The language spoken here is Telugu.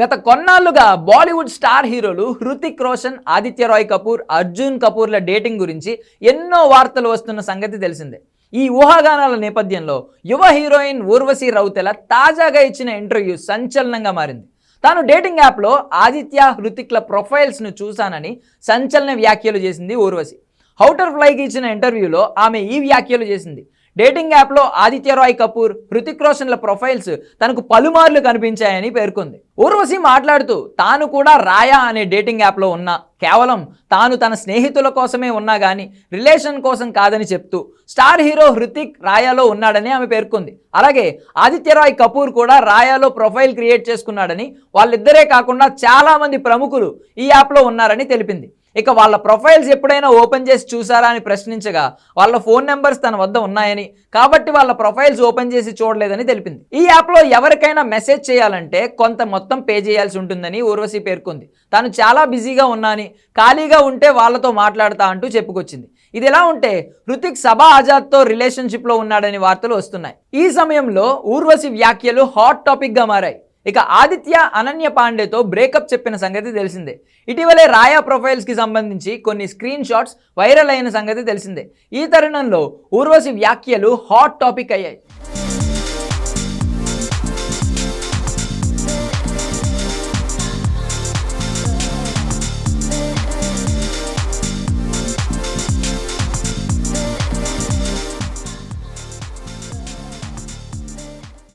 గత కొన్నాళ్ళుగా బాలీవుడ్ స్టార్ హీరోలు హృతిక్ రోషన్ ఆదిత్య రాయ్ కపూర్ అర్జున్ కపూర్ల డేటింగ్ గురించి ఎన్నో వార్తలు వస్తున్న సంగతి తెలిసిందే. ఈ ఊహాగానాల నేపథ్యంలో యువ హీరోయిన్ ఊర్వశి రౌతెల తాజాగా ఇచ్చిన ఇంటర్వ్యూ సంచలనంగా మారింది. తాను డేటింగ్ యాప్లో ఆదిత్య హృతిక్ల ప్రొఫైల్స్ను చూశానని సంచలన వ్యాఖ్యలు చేసింది ఊర్వశి. హౌటర్ ఫ్లైకి ఇచ్చిన ఇంటర్వ్యూలో ఆమె ఈ వ్యాఖ్యలు చేసింది. డేటింగ్ యాప్లో ఆదిత్య రాయ్ కపూర్ హృతిక్ రోషన్ల ప్రొఫైల్స్ తనకు పలుమార్లు కనిపించాయని పేర్కొంది. ఊర్వశి మాట్లాడుతూ తాను కూడా రాయా అనే డేటింగ్ యాప్లో ఉన్నా. కేవలం తాను తన స్నేహితుల కోసమే ఉన్నా కానీ రిలేషన్ కోసం కాదని చెప్తూ స్టార్ హీరో హృతిక్ రాయాలో ఉన్నాడని ఆమె పేర్కొంది. అలాగే ఆదిత్య రాయ్ కపూర్ కూడా రాయాలో ప్రొఫైల్ క్రియేట్ చేసుకున్నాడని వాళ్ళిద్దరే కాకుండా చాలామంది ప్రముఖులు ఈ యాప్లో ఉన్నారని తెలిపింది. ఇక వాళ్ళ ప్రొఫైల్స్ ఎప్పుడైనా ఓపెన్ చేసి చూసారా అని ప్రశ్నించగా వాళ్ళ ఫోన్ నెంబర్స్ తన వద్ద ఉన్నాయని కాబట్టి వాళ్ళ ప్రొఫైల్స్ ఓపెన్ చేసి చూడలేదని తెలిపింది. ఈ యాప్లో ఎవరికైనా మెసేజ్ చేయాలంటే కొంత మొత్తం పే చేయాల్సి ఉంటుందని ఊర్వశి పేర్కొంది. తాను చాలా బిజీగా ఉన్నాని ఖాళీగా ఉంటే వాళ్ళతో మాట్లాడతా అంటూ చెప్పుకొచ్చింది. ఇది ఎలా ఉంటే హృతిక్ సభా ఆజాద్తో రిలేషన్షిప్లో ఉన్నాడని వార్తలు వస్తున్నాయి. ఈ సమయంలో ఊర్వశి వ్యాఖ్యలు హాట్ టాపిక్గా మారాయి. ఇక ఆదిత్య అనన్య పాండేతో బ్రేకప్ చెప్పిన సంగతి తెలిసిందే. ఇటీవలే రాయా ప్రొఫైల్స్కి సంబంధించి కొన్ని స్క్రీన్ షాట్స్ వైరల్ అయిన సంగతి తెలిసిందే. ఈ తరుణంలో ఊర్వశి వ్యాఖ్యలు హాట్ టాపిక్ అయ్యాయి.